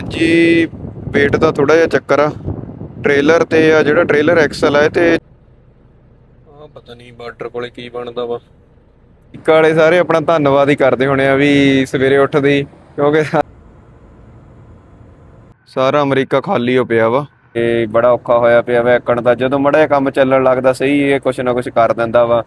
ਹਾਂਜੀ weight ਦਾ ਥੋੜਾ ਜਿਹਾ ਚੱਕਰ ਆ। ਟ੍ਰੇਲਰ ਤੇ ਆ ਜਿਹੜਾ ਟ੍ਰੇਲਰ ਐਕਸਲ ਆ ਇਹ ਤੇ ਆ ਪਤਾ ਨਹੀਂ ਬਾਰਡਰ ਕੋਲੇ ਕੀ ਬਣਦਾ ਵਾ। ਕਾਲੇ ਸਾਰੇ ਆਪਣਾ ਧੰਨਵਾਦ ਹੀ ਕਰਦੇ ਹੋਣੇ ਆ ਵੀ ਸਵੇਰੇ ਉੱਠਦੇ ਕਿਉਂਕਿ ਸਾਰਾ ਅਮਰੀਕਾ ਖਾਲੀ ਹੋ ਪਿਆ ਵਾ। ਇਹ ਬੜਾ ਔਖਾ ਹੋਇਆ ਪਿਆ ਵਾ ਇੱਕਣ ਦਾ। ਜਦੋਂ ਮੜਾ ਕੰਮ ਚੱਲਣ ਲੱਗਦਾ ਸਹੀ ਇਹ ਕੁਛ ਨਾ ਕੁਛ ਕਰ ਦਿੰਦਾ ਵਾ।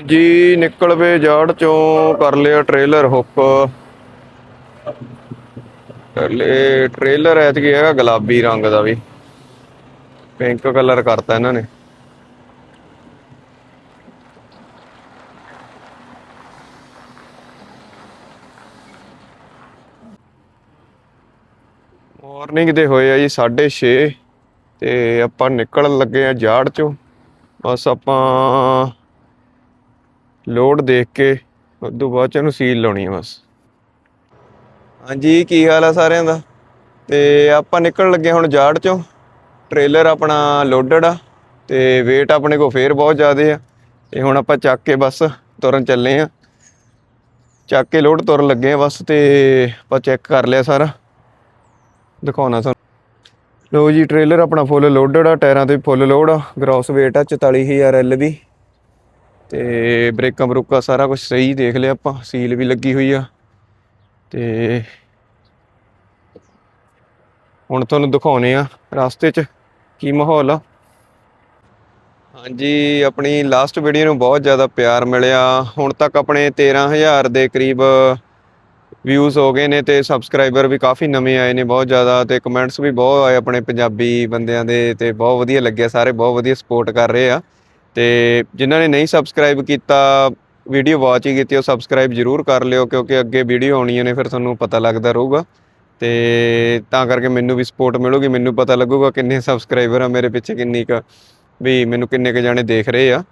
ਹਾਂਜੀ ਨਿਕਲ ਪਏ ਜਾੜ ਚੋਂ, ਕਰ ਲਿਆ ਟ੍ਰੇਲਰ ਹੁੱਕ ਕਰ ਲਏ ਟ੍ਰੇਲਰ ਐਤਕੀ ਹੈਗਾ ਗੁਲਾਬੀ ਰੰਗ ਦਾ ਵੀ। ਪਿੰਕ ਕਲਰ ਕਰਤਾ ਇਹਨਾਂ ਨੇ। ਮਾਰਨਿੰਗ ਦੇ ਹੋਏ ਆ ਜੀ 6:30 ਤੇ ਆਪਾਂ ਨਿਕਲਣ ਲੱਗੇ ਆ ਜਾੜ ਚੋਂ। ਬਸ ਆਪਾਂ ਲੋਡ ਦੇਖ ਕੇ ਉਦੋਂ ਬਾਅਦ ਚ ਇਹਨੂੰ ਸੀਲ ਲਾਉਣੀ ਆ ਬਸ। ਹਾਂਜੀ, ਕੀ ਹਾਲ ਆ ਸਾਰਿਆਂ ਦਾ? ਤੇ ਆਪਾਂ ਨਿਕਲਣ ਲੱਗੇ ਹੁਣ ਜਾੜ ਚੋਂ। ਟ੍ਰੇਲਰ ਆਪਣਾ ਲੋਡਡ ਆ, ਤੇ weight ਆਪਣੇ ਕੋਲ ਫੇਰ ਬਹੁਤ ਜ਼ਿਆਦੇ ਆ। ਤੇ ਹੁਣ ਆਪਾਂ ਚੱਕ ਕੇ ਬਸ ਤੁਰਨ ਚੱਲੇ ਆ। ਚੱਕ ਕੇ ਲੋਡ ਤੁਰਨ ਲੱਗੇ ਆ ਬਸ ਤੇ ਆਪਾਂ ਚੈੱਕ ਕਰ ਲਿਆ ਸਾਰਾ। ਦਿਖਾਉਣਾ ਤੁਹਾਨੂੰ। ਲੋ ਜੀ, ਟ੍ਰੇਲਰ ਆਪਣਾ ਫੁੱਲ ਲੋਡਡ ਆ, ਟਾਇਰਾਂ ਤੇ ਫੁੱਲ ਲੋਡ ਆ। ਗ੍ਰੋਸ weight ਆ 44000 ਐਲਬੀ ਤੇ ਬ੍ਰੇਕਾਂ ਬਰੂਕਾਂ ਸਾਰਾ ਕੁਝ ਸਹੀ ਦੇਖ ਲਿਆ ਆਪਾਂ, ਸੀਲ ਵੀ ਲੱਗੀ ਹੋਈ ਆ। ਤੇ ਹੁਣ ਤੁਹਾਨੂੰ ਦਿਖਾਉਨੇ ਆ ਰਸਤੇ 'ਚ ਕੀ ਮਾਹੌਲ ਆ। ਹਾਂਜੀ, ਆਪਣੀ ਲਾਸਟ ਵੀਡੀਓ ਨੂੰ ਬਹੁਤ ਜ਼ਿਆਦਾ ਪਿਆਰ ਮਿਲਿਆ। ਹੁਣ ਤੱਕ ਆਪਣੇ 13000 ਦੇ ਕਰੀਬ ਵਿਊਜ਼ ਹੋ ਗਏ ਨੇ ਤੇ ਸਬਸਕ੍ਰਾਈਬਰ ਵੀ ਕਾਫੀ ਨਵੇਂ ਆਏ ਨੇ ਬਹੁਤ ਜ਼ਿਆਦਾ ਤੇ ਕਮੈਂਟਸ ਵੀ ਬਹੁਤ ਆਏ ਆਪਣੇ ਪੰਜਾਬੀ ਬੰਦਿਆਂ ਦੇ ਤੇ ਬਹੁਤ ਵਧੀਆ ਲੱਗਿਆ, ਸਾਰੇ ਬਹੁਤ ਵਧੀਆ ਸਪੋਰਟ ਕਰ ਰਹੇ ਆ। ਤੇ ਜਿਨ੍ਹਾਂ ਨੇ ਨਹੀਂ ਸਬਸਕ੍ਰਾਈਬ ਕੀਤਾ ਵੀਡੀਓ ਵਾਚ ਹੀ ਕੀਤੀ, ਉਹ ਸਬਸਕ੍ਰਾਈਬ ਜ਼ਰੂਰ ਕਰ ਲਿਓ, ਕਿਉਂਕਿ ਅੱਗੇ ਵੀਡੀਓ ਆਉਣੀਆਂ ਨੇ, ਫਿਰ ਤੁਹਾਨੂੰ ਪਤਾ ਲੱਗਦਾ ਰਹੂਗਾ। ਤੇ ਤਾਂ ਕਰਕੇ ਮੈਨੂੰ ਵੀ ਸਪੋਰਟ ਮਿਲੂਗੀ, ਮੈਨੂੰ ਪਤਾ ਲੱਗੂਗਾ ਕਿੰਨੇ ਸਬਸਕ੍ਰਾਈਬਰ ਆ ਮੇਰੇ ਪਿੱਛੇ, ਕਿੰਨੀ ਕ ਵੀ ਮੈਨੂੰ ਕਿੰਨੇ ਕ ਜਾਣੇ ਦੇਖ ਰਹੇ ਆ।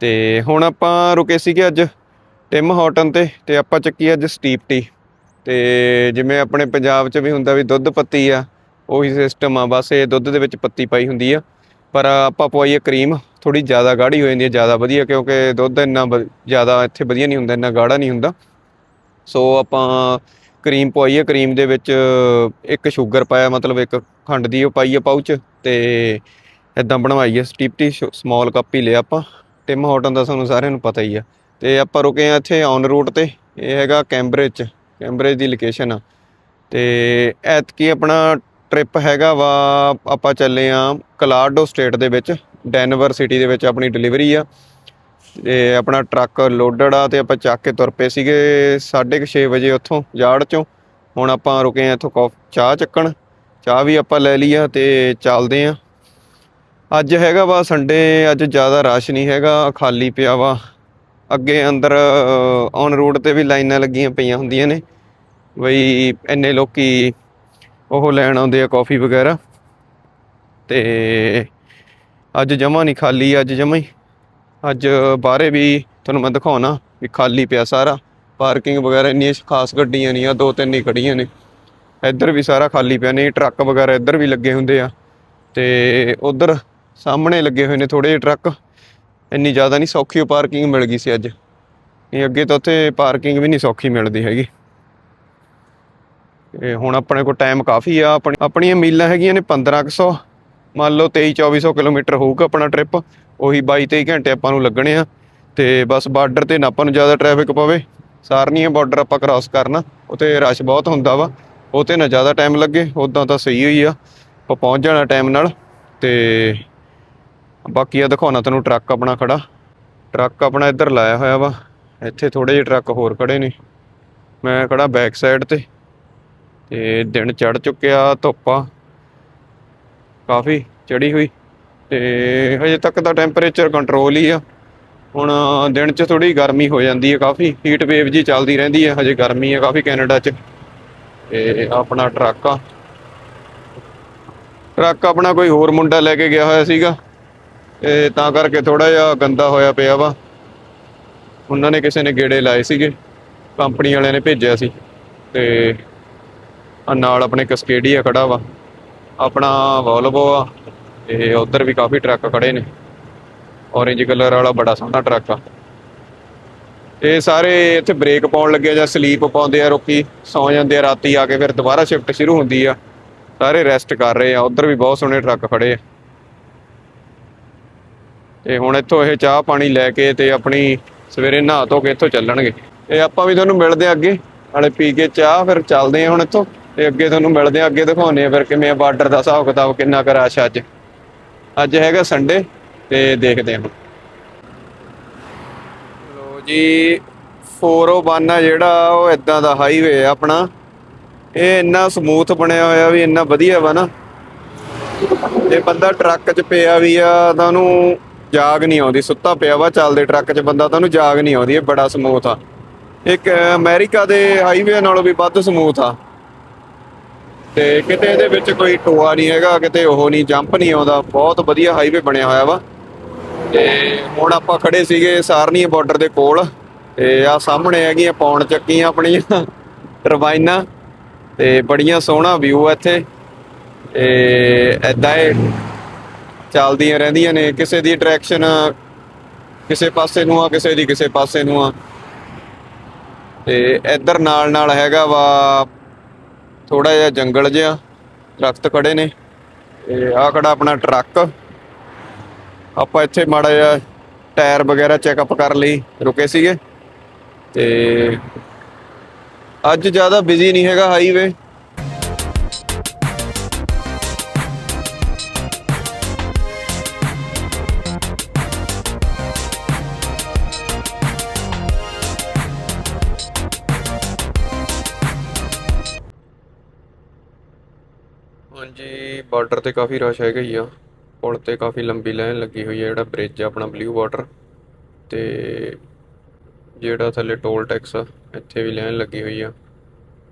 ਤੇ ਹੁਣ ਆਪਾਂ ਰੁਕੇ ਸੀਗੇ ਅੱਜ ਟਿਮ ਹੌਟਨ ਤੇ ਤੇ ਆਪਾਂ ਚੱਕੀ ਅੱਜ ਸਟੀਪ ਟੀ ਤੇ ਜਿਵੇਂ ਆਪਣੇ ਪੰਜਾਬ 'ਚ ਵੀ ਹੁੰਦਾ ਵੀ ਦੁੱਧ ਪੱਤੀ ਆ, ਉਹੀ ਸਿਸਟਮ ਆ, ਬਸ ਇਹ ਦੁੱਧ ਦੇ ਵਿੱਚ ਪੱਤੀ ਪਾਈ ਹੁੰਦੀ ਆ। ਪਰ ਆਪਾਂ ਪਵਾਈਏ ਕਰੀਮ ਥੋੜੀ ਜ਼ਿਆਦਾ ਗਾੜੀ ਹੋ ਜਾਂਦੀ ਹੈ, ਜ਼ਿਆਦਾ ਵਧੀਆ, ਕਿਉਂਕਿ ਦੁੱਧ ਇੰਨਾ ਵ- ਜ਼ਿਆਦਾ ਇੱਥੇ ਵਧੀਆ ਨਹੀਂ ਹੁੰਦਾ, ਇੰਨਾ ਗਾੜਾ ਨਹੀਂ ਹੁੰਦਾ। ਸੋ ਆਪਾਂ ਕਰੀਮ ਪਵਾਈਏ, ਕਰੀਮ ਦੇ ਵਿੱਚ ਇੱਕ ਸ਼ੂਗਰ ਪਾਇਆ, ਮਤਲਬ ਇੱਕ ਖੰਡ ਦੀ ਉਹ ਪਾਈ ਆ ਪਾਊਚ ਤੇ ਇਦਾਂ ਬਣਵਾਈ ਹੈ ਸਟੀਪਟੀ ਸਮਾਲ ਕੱਪ ਹੀ ਲਿਆ ਆਪਾਂ। ਟਿਮ ਹੌਟਨ ਦਾ ਸਾਨੂੰ ਸਾਰਿਆਂ ਨੂੰ ਪਤਾ ਹੀ ਆ। ਤੇ ਆਪਾਂ ਰੁਕੇ ਆ ਇੱਥੇ ਔਨ ਰੂਟ ਤੇ, ਇਹ ਹੈਗਾ ਕੈਂਬਰਿਜ 'ਚ ਕੈਂਬਰਿਜ ਦੀ ਲੋਕੇਸ਼ਨ ਆ। ਤੇ ਐਤਕੀ ਆਪਣਾ ਟ੍ਰਿਪ ਹੈਗਾ ਵਾ, ਆਪਾਂ ਚੱਲੇ ਆ ਕਲਾਰਡੋ ਸਟੇਟ ਦੇ ਵਿੱਚ। ਡੈਨਵਰ ਸਿਟੀ ਦੇ ਵਿੱਚ ਆਪਣੀ ਡਿਲੀਵਰੀ ਆ। ਤੇ ਆਪਣਾ ਟਰੱਕ ਲੋਡਡ ਆ ਤੇ ਆਪਾਂ ਚੱਕ ਕੇ ਤੁਰ ਪਏ ਸੀਗੇ 6:30 ਵਜੇ ਉੱਥੋਂ ਯਾਰਡ ਚੋਂ। ਹੁਣ ਆਪਾਂ ਰੁਕੇ ਆ ਇੱਥੋਂ ਕੌਫ, ਚਾਹ ਚੱਕਣ। ਚਾਹ ਵੀ ਆਪਾਂ ਲੈ ਲਈ ਆ ਤੇ ਚੱਲਦੇ ਆ। ਅੱਜ ਹੈਗਾ ਵਾ ਸੰਡੇ ਅੱਜ ਜ਼ਿਆਦਾ ਰਸ਼ ਨਹੀਂ ਹੈਗਾ ਖਾਲੀ ਪਿਆ ਵਾ। ਅੱਗੇ ਅੰਦਰ ਔਨ ਰੋਡ ਤੇ ਵੀ ਲਾਈਨਾਂ ਲੱਗੀਆਂ ਪਈਆਂ ਹੁੰਦੀਆਂ ਨੇ। ਬਈ ਇੰਨੇ ਲੋਕੀ ਉਹ ਲੈਣ ਆਉਂਦੇ ਆ ਕਾਫੀ ਵਗੈਰਾ। ਤੇ ਅੱਜ ਜਮਾ ਨਹੀਂ ਖਾਲੀ, ਅੱਜ ਜਮਾ ਹੀ। ਅੱਜ ਬਾਹਰੇ ਵੀ ਤੁਹਾਨੂੰ ਮੈਂ ਦਿਖਾਉਣਾ ਵੀ ਖਾਲੀ ਪਿਆ ਸਾਰਾ। ਪਾਰਕਿੰਗ ਵਗੈਰਾ ਇੰਨੀਆਂ ਖਾਸ ਗੱਡੀਆਂ ਨਹੀਂ ਆ, ਦੋ ਤਿੰਨ ਹੀ ਖੜੀਆਂ ਨੇ। ਇੱਧਰ ਵੀ ਸਾਰਾ ਖਾਲੀ ਪਿਆ ਨਹੀਂ ਟਰੱਕ ਵਗੈਰਾ ਇੱਧਰ ਵੀ ਲੱਗੇ ਹੁੰਦੇ ਆ। ਤੇ ਉਧਰ ਸਾਹਮਣੇ ਲੱਗੇ ਹੋਏ ਨੇ ਥੋੜੇ ਜਿਹੇ ਟਰੱਕ। ਇੰਨੀ ਜ਼ਿਆਦਾ ਨਹੀਂ, ਸੌਖੀ ਪਾਰਕਿੰਗ ਮਿਲ ਗਈ ਸੀ ਅੱਜ। ਨਹੀਂ, ਅੱਗੇ ਤਾਂ ਉੱਥੇ ਪਾਰਕਿੰਗ ਵੀ ਨਹੀਂ ਸੌਖੀ ਮਿਲਦੀ ਹੈਗੀ। ਤੇ ਹੁਣ ਆਪਣੇ ਕੋਲ ਟਾਈਮ ਕਾਫੀ ਆ, ਆਪਣੀ ਆਪਣੀਆਂ ਮੀਲਾਂ ਹੈਗੀਆਂ ਨੇ 1500 ਮੰਨ ਲਓ 23 2400 ਕਿਲੋਮੀਟਰ ਹੋਊਗਾ ਆਪਣਾ ਟ੍ਰਿਪ ਉਹੀ 22 23 ਘੰਟੇ ਆਪਾਂ ਨੂੰ ਲੱਗਣੇ ਆ। ਤੇ ਬਸ ਬਾਰਡਰ ਤੇ ਨਾ ਆਪਾਂ ਨੂੰ ਜ਼ਿਆਦਾ ਟ੍ਰੈਫਿਕ ਪਵੇ, ਸਾਰਨੀਆਂ ਬਾਰਡਰ ਆਪਾਂ ਕ੍ਰਾਸ ਕਰਨਾ ਉਤੇ ਰਸ਼ ਬਹੁਤ ਹੁੰਦਾ ਵਾ ਉਹ ਤੇ ਨਾ ਜ਼ਿਆਦਾ ਟਾਈਮ ਲੱਗੇ ਉਦਾਂ ਤਾਂ ਸਹੀ ਹੋਈ ਆ। ਆਪਾਂ ਪਹੁੰਚ ਜਾਣਾ ਟਾਈਮ ਨਾਲ, ਤੇ ਬਾਕੀ ਆ ਦਿਖਾਉਣਾ ਤੈਨੂੰ ਟਰੱਕ ਆਪਣਾ ਖੜਾ। ਟਰੱਕ ਆਪਣਾ ਇੱਧਰ ਲਾਇਆ ਹੋਇਆ ਵਾ, ਇੱਥੇ ਥੋੜੇ ਜਿਹੇ ਟਰੱਕ ਹੋਰ ਖੜੇ ਨੇ। ਮੈਂ ਖੜਾ ਬੈਕ ਸਾਈਡ ਤੇ ਤੇ ਦਿਨ ਚੜ ਚੁੱਕਿਆ ਧੁੱਪਾ। ਕਾਫੀ ਚੜੀ ਹੋਈ ਤੇ ਹਜੇ ਤੱਕ ਤਾਂ ਟੈਂਪਰੇਚਰ ਕੰਟਰੋਲ ਹੀ ਆ। ਹੁਣ ਦਿਨ 'ਚ ਥੋੜੀ ਗਰਮੀ ਹੋ ਜਾਂਦੀ ਹੈ ਕਾਫੀ ਹੀਟ ਵੇਵ ਜੀ ਚੱਲਦੀ ਰਹਿੰਦੀ ਹੈ, ਹਜੇ ਗਰਮੀ ਹੈ ਕਾਫੀ ਕੈਨੇਡਾ 'ਚ। ਤੇ ਆਪਣਾ ਟਰੱਕ ਆ। ਟਰੱਕ ਆਪਣਾ ਕੋਈ ਹੋਰ ਮੁੰਡਾ ਲੈ ਕੇ ਗਿਆ ਹੋਇਆ ਸੀਗਾ। ਤੇ ਤਾਂ ਕਰਕੇ ਥੋੜਾ ਜਿਹਾ ਗੰਦਾ ਹੋਇਆ ਪਿਆ ਵਾ। ਉਹਨਾਂ ਨੇ ਕਿਸੇ ਨੇ ਗੇੜੇ ਲਾਏ ਸੀਗੇ। ਕੰਪਨੀ ਵਾਲਿਆਂ ਨੇ ਭੇਜਿਆ ਸੀ। ਤੇ ਆ ਨਾਲ ਆਪਣੇ ਕਸਕੇਡੀਆ ਖੜਾ ਵਾ। ਆਪਣਾ ਵੋਲਵੋ ਆ ਤੇ ਉਧਰ ਵੀ ਕਾਫੀ ਟਰੱਕ ਖੜੇ ਨੇ। Orange ਕਲਰ ਵਾਲਾ ਬੜਾ ਸੋਹਣਾ ਟਰੱਕ ਆ। ਇਹ ਸਾਰੇ ਇੱਥੇ ਬ੍ਰੇਕ ਪਾਉਣ ਲੱਗੇ ਜਾਂ ਸਲੀਪ ਪਾਉਂਦੇ ਆ ਰੋਕੀ ਸੌ ਜਾਂਦੇ ਆ, ਰਾਤੀ ਆ ਕੇ ਫਿਰ ਦੁਬਾਰਾ ਸ਼ਿਫਟ ਸ਼ੁਰੂ ਹੁੰਦੀ ਆ। ਸਾਰੇ ਰੈਸਟ ਕਰ ਰਹੇ ਆ, ਉਧਰ ਵੀ ਬਹੁਤ ਸੋਹਣੇ ਟਰੱਕ ਖੜੇ ਆ। ਤੇ ਹੁਣ ਇੱਥੋਂ ਇਹ ਚਾਹ ਪਾਣੀ ਲੈ ਕੇ ਤੇ ਆਪਣੀ ਸਵੇਰੇ ਨਹਾ ਧੋ ਕੇ ਇੱਥੋਂ ਚੱਲਣਗੇ। ਇਹ ਆਪਾਂ ਵੀ ਤੁਹਾਨੂੰ ਮਿਲਦੇ ਆ ਅੱਗੇ, ਨਾਲੇ ਪੀ ਕੇ ਚਾਹ, ਫਿਰ ਚੱਲਦੇ ਆ ਹੁਣ ਇੱਥੋਂ। ਤੇ ਅੱਗੇ ਤੁਹਾਨੂੰ ਮਿਲਦੇ ਆ ਅੱਗੇ ਦਿਖਾਉਂਦੇ ਆ ਫਿਰ ਕਿਵੇਂ ਬਾਰਡਰ ਦਾ ਹਿਸਾਬ ਕਿਤਾਬ, ਕਿੰਨਾ ਕੁ ਰਸ਼ ਅੱਜ। ਅੱਜ ਹੈਗਾ ਸੰਡੇ ਤੇ ਦੇਖਦੇ ਹਾਂ ਹੁਣ। ਲੋ ਜੀ 401 ਆ ਜਿਹੜਾ, ਉਹ ਇਦਾਂ ਦਾ ਹਾਈਵੇ ਆ ਆਪਣਾ। ਇਹ ਇੰਨਾ ਸਮੂਥ ਬਣਿਆ ਹੋਇਆ ਵੀ ਇੰਨਾ ਵਧੀਆ ਵਾ ਨਾ। ਜੇ ਬੰਦਾ ਟਰੱਕ 'ਚ ਪਿਆ ਵੀ ਆ, ਤਾਂ ਉਹਨੂੰ ਜਾਗ ਨਹੀਂ ਆਉਂਦੀ, ਸੁੱਤਾ ਪਿਆ ਵਾ ਚੱਲਦੇ ਟਰੱਕ 'ਚ ਬੰਦਾ, ਤਾਂ ਉਹਨੂੰ ਜਾਗ ਨਹੀਂ ਆਉਂਦੀ, ਇਹ ਬੜਾ ਸਮੂਥ ਆ। ਇੱਕ ਅਮਰੀਕਾ ਦੇ ਹਾਈਵੇ ਨਾਲੋਂ ਵੀ ਵੱਧ ਸਮੂਥ ਆ। ਤੇ ਕਿਤੇ ਇਹਦੇ ਵਿੱਚ ਕੋਈ ਟੋਆ ਨਹੀਂ ਹੈਗਾ, ਕਿਤੇ ਉਹ ਨਹੀਂ, ਜੰਪ ਨਹੀਂ ਆਉਂਦਾ। ਬਹੁਤ ਵਧੀਆ ਹਾਈਵੇ ਬਣਿਆ ਹੋਇਆ ਵਾ। ਤੇ ਹੁਣ ਆਪਾਂ ਖੜੇ ਸੀਗੇ ਸਾਰਨੀ ਬਾਰਡਰ ਦੇ ਕੋਲ। ਤੇ ਆ ਸਾਹਮਣੇ ਹੈਗੀਆਂ ਪੌਣ ਚੱਕੀਆਂ ਆਪਣੀਆਂ ਟਰਬਾਈਨਾਂ ਤੇ ਬੜੀਆਂ ਸੋਹਣਾ ਵਿਊ ਆ ਇੱਥੇ। ਤੇ ਐਦਾਂ ਇਹ ਚੱਲਦੀਆਂ ਰਹਿੰਦੀਆਂ ਨੇ। ਕਿਸੇ ਦੀ ਅਟਰੈਕਸ਼ਨ ਕਿਸੇ ਪਾਸੇ ਨੂੰ ਆ, ਕਿਸੇ ਦੀ ਕਿਸੇ ਪਾਸੇ ਨੂੰ ਆ। ਤੇ ਇੱਧਰ ਨਾਲ ਨਾਲ ਹੈਗਾ ਵਾ ਥੋੜਾ ਜਿਹਾ ਜੰਗਲ ਜਿਹਾ ਦਰਖਤ ਖੜੇ ਨੇ, ਤੇ ਆਹ ਖੜਾ ਆਪਣਾ ਟਰੱਕ। ਆਪਾਂ ਇੱਥੇ ਮਾੜਾ ਜਿਹਾ ਟਾਇਰ ਵਗੈਰਾ ਚੈੱਕਅਪ ਕਰ ਲਈ, ਰੁਕੇ ਸੀਗੇ। ਤੇ ਅੱਜ ਜ਼ਿਆਦਾ ਬਿਜ਼ੀ ਨਹੀਂ ਹੈਗਾ ਹਾਈਵੇ ਬਾਰਡਰ ਤੇ ਕਾਫੀ ਰਸ਼ ਹੈਗਾ ਹੀ ਆ। ਪੁਲ ਤੇ ਕਾਫੀ ਲੰਬੀ ਲਾਈਨ ਲੱਗੀ ਹੋਈ ਹੈ, ਜਿਹੜਾ ਬ੍ਰਿਜ ਆ, ਆਪਣਾ ਬਲੂ ਵਾਟਰ ਤੇ ਜਿਹੜਾ ਥੱਲੇ ਟੋਲ ਟੈਕਸ ਆ, ਇੱਥੇ ਵੀ ਲਾਈਨ ਲੱਗੀ ਹੋਈ ਆ।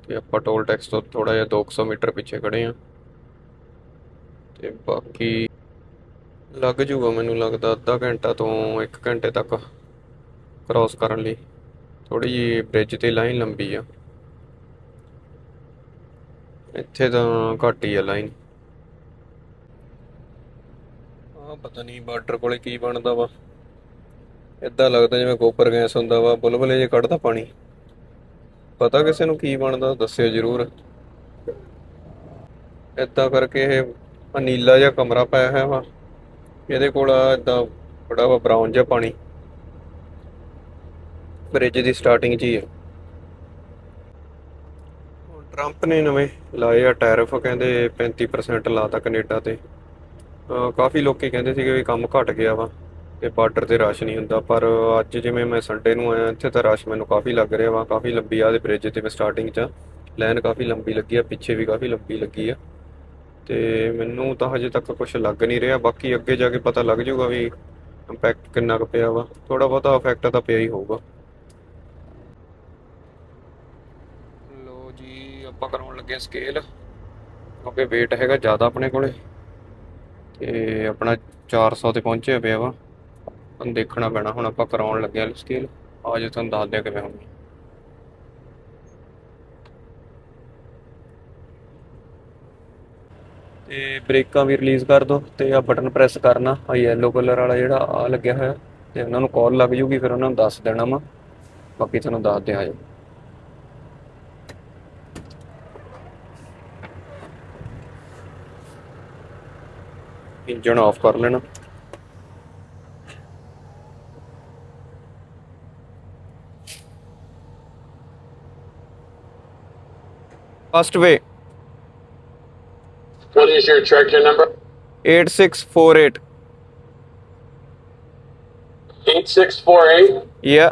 ਤੇ ਆਪਾਂ ਟੋਲ ਟੈਕਸ ਤੋਂ ਥੋੜਾ ਜਿਹਾ 200 ਮੀਟਰ ਪਿੱਛੇ ਖੜੇ ਆ। ਤੇ ਬਾਕੀ ਲੱਗ ਜੂਗਾ ਮੈਨੂੰ ਲੱਗਦਾ ਅੱਧਾ ਘੰਟਾ ਤੋਂ 1 ਘੰਟੇ ਤੱਕ ਕ੍ਰਾਸ ਕਰਨ ਲਈ। ਥੋੜੀ ਜਿਹੀ ਬ੍ਰਿਜ ਤੇ ਲਾਈਨ ਲੰਬੀ ਆ। ਇੱਥੇ ਤਾਂ ਘੱਟ ਹੀ ਆ ਲਾਈਨ ਆ ਪਤਾ ਨਹੀਂ ਬਾਰਡਰ ਕੋਲੇ ਕੀ ਬਣਦਾ ਵਾ। ਇਦਾਂ ਲੱਗਦਾ ਜਿਵੇਂ ਗੋਬਰ ਗੈਸ ਹੁੰਦਾ ਵਾ, ਬੁਲਬੁਲੇ ਜੇ ਕੱਢਦਾ ਪਾਣੀ। ਪਤਾ ਕਿਸੇ ਨੂੰ ਕੀ ਬਣਦਾ, ਦੱਸਿਓ ਜਰੂਰ। ਇਦਾਂ ਕਰਕੇ ਇਹ ਨੀਲਾ ਜਿਹਾ ਕਮਰਾ ਪਾਇਆ ਹੋਇਆ ਵਾ। ਇਹਦੇ ਕੋਲ ਆ ਇਦਾਂ ਬੜਾ ਵਾ ਬਰਾਊਨ ਜਿਹਾ ਪਾਣੀ। ਬ੍ਰਿਜ ਦੀ ਸਟਾਰਟਿੰਗ 'ਚ ਹੀ ਹੈ ਟਰੰਪ ਨੇ ਨਵੇਂ ਲਾਏ ਆ ਟੈਰਿਫ ਕਹਿੰਦੇ 35% ਲਾਤਾ ਕੈਨੇਡਾ ਤੇ। ਕਾਫੀ ਲੋਕੀ ਕਹਿੰਦੇ ਸੀਗੇ ਵੀ ਕੰਮ ਘਟ ਗਿਆ ਵਾ ਤੇ ਬਾਰਡਰ ਤੇ ਰਸ਼ ਨਹੀਂ ਹੁੰਦਾ, ਪਰ ਅੱਜ ਜਿਵੇਂ ਮੈਂ ਸੰਡੇ ਨੂੰ ਆਇਆ, ਇੱਥੇ ਤਾਂ ਰਸ਼ ਮੈਨੂੰ ਕਾਫੀ ਲੱਗ ਰਿਹਾ ਵਾ, ਕਾਫੀ ਲੰਬੀ ਆ ਦੇ ਬ੍ਰਿਜ ਤੇ ਮੈਂ ਸਟਾਰਟਿੰਗ 'ਚ ਲਾਈਨ ਕਾਫੀ ਲੰਬੀ ਲੱਗੀ ਆ, ਪਿੱਛੇ ਵੀ ਕਾਫੀ ਲੰਬੀ ਲੱਗੀ ਆ। ਤੇ ਮੈਨੂੰ ਤਾਂ ਹਜੇ ਤੱਕ ਕੁਝ ਲੱਗ ਨਹੀਂ ਰਿਹਾ, ਬਾਕੀ ਅੱਗੇ ਜਾ ਕੇ ਪਤਾ ਲੱਗ ਜਾਊਗਾ ਵੀ ਇੰਪੈਕਟ ਕਿੰਨਾ ਕੁ ਪਿਆ ਵਾ। ਥੋੜਾ ਬਹੁਤਾ ਇਫੈਕਟ ਤਾਂ ਪਿਆ ਹੀ ਹੋਊਗਾ। ਲੋ ਜੀ, ਆਪਾਂ ਕਰਾਉਣ ਲੱਗੇ ਸਕੇਲ ਕਿਉਂਕਿ weight ਹੈਗਾ ਜ਼ਿਆਦਾ ਆਪਣੇ ਕੋਲੇ। ਤੇ ਆਪਣਾ 400 ਤੇ ਪਹੁੰਚਿਆ ਪਿਆ ਵਾ। ਦੇਖਣਾ ਪੈਣਾ, ਹੁਣ ਆਪਾਂ ਕਰਾਉਣ ਲੱਗੇ ਆ ਸਕੇਲ ਆਜੋ ਤੁਹਾਨੂੰ ਦੱਸ ਦਿਆਂ ਕਿਵੇਂ ਹੋਣੀ ਤੇ ਬ੍ਰੇਕਾਂ ਵੀ ਰਿਲੀਜ਼ ਕਰ ਦੋ ਤੇ ਆ ਬਟਨ ਪ੍ਰੈਸ ਕਰਨਾ। ਆ ਯੈਲੋ ਕਲਰ ਵਾਲਾ ਜਿਹੜਾ ਆ ਲੱਗਿਆ ਹੋਇਆ, ਤੇ ਉਹਨਾਂ ਨੂੰ ਕਾਲ ਲੱਗ ਜੂਗੀ, ਫਿਰ ਉਹਨਾਂ ਨੂੰ ਦੱਸ ਦੇਣਾ ਵਾ। ਬਾਕੀ ਤੁਹਾਨੂੰ ਦੱਸ ਦਿਆਂ ਆਜੋ ਇੰਜਨ ਆਫ ਕਰ ਲੈਣਾ first way What is your tractor number? 8648 8648. yeah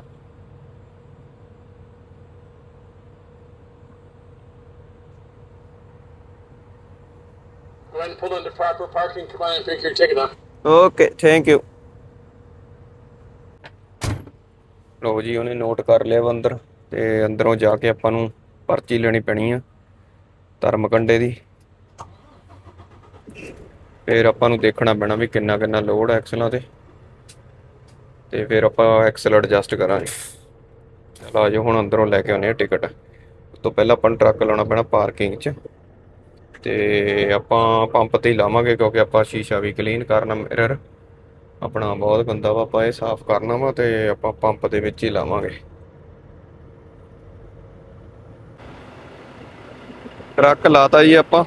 proper parking. Come on and pick your ticket up. Okay thank you ਲੋ ਜੀ ਉਹਨੇ ਨੋਟ ਕਰ ਲਿਆ ਵਾ ਅੰਦਰ ਤੇ ਅੰਦਰੋਂ ਜਾ ਕੇ ਆਪਾਂ ਨੂੰ ਪਰਚੀ ਲੈਣੀ ਪੈਣੀ ਆ ਧਰਮ ਕੰਡੇ ਦੀ। ਫਿਰ ਆਪਾਂ ਨੂੰ ਦੇਖਣਾ ਪੈਣਾ ਵੀ ਕਿੰਨਾ ਕਿੰਨਾ ਲੋਡ ਹੈ ਐਕਸਲਾਂ ਤੇ। ਤੇ ਫਿਰ ਆਪਾਂ ਐਕਸਲ ਐਡਜਸਟ ਕਰਾਂਗੇ। ਚਲੋ ਆਜੋ ਹੁਣ ਅੰਦਰੋਂ ਲੈ ਕੇ ਆਉਨੇ ਆ ਟਿਕਟ ਉਸ ਤੋਂ ਪਹਿਲਾਂ ਆਪਾਂ ਨੂੰ ਟਰੱਕ ਲਾਉਣਾ ਪੈਣਾ ਪਾਰਕਿੰਗ 'ਚ। ਤੇ ਆਪਾਂ ਪੰਪ ਤੇ ਹੀ ਲਾਵਾਂਗੇ ਕਿਉਂਕਿ ਆਪਾਂ ਸ਼ੀਸ਼ਾ ਵੀ ਕਲੀਨ ਕਰਨਾ ਮਿਰਰ ਆਪਣਾ ਬਹੁਤ ਗੰਦਾ ਵਾ, ਆਪਾਂ ਇਹ ਸਾਫ਼ ਕਰਨਾ ਵਾ ਤੇ ਆਪਾਂ ਪੰਪ ਦੇ ਵਿੱਚ ਹੀ ਲਾਵਾਂਗੇ। ਟਰੱਕ ਲਾਤਾ ਜੀ ਆਪਾਂ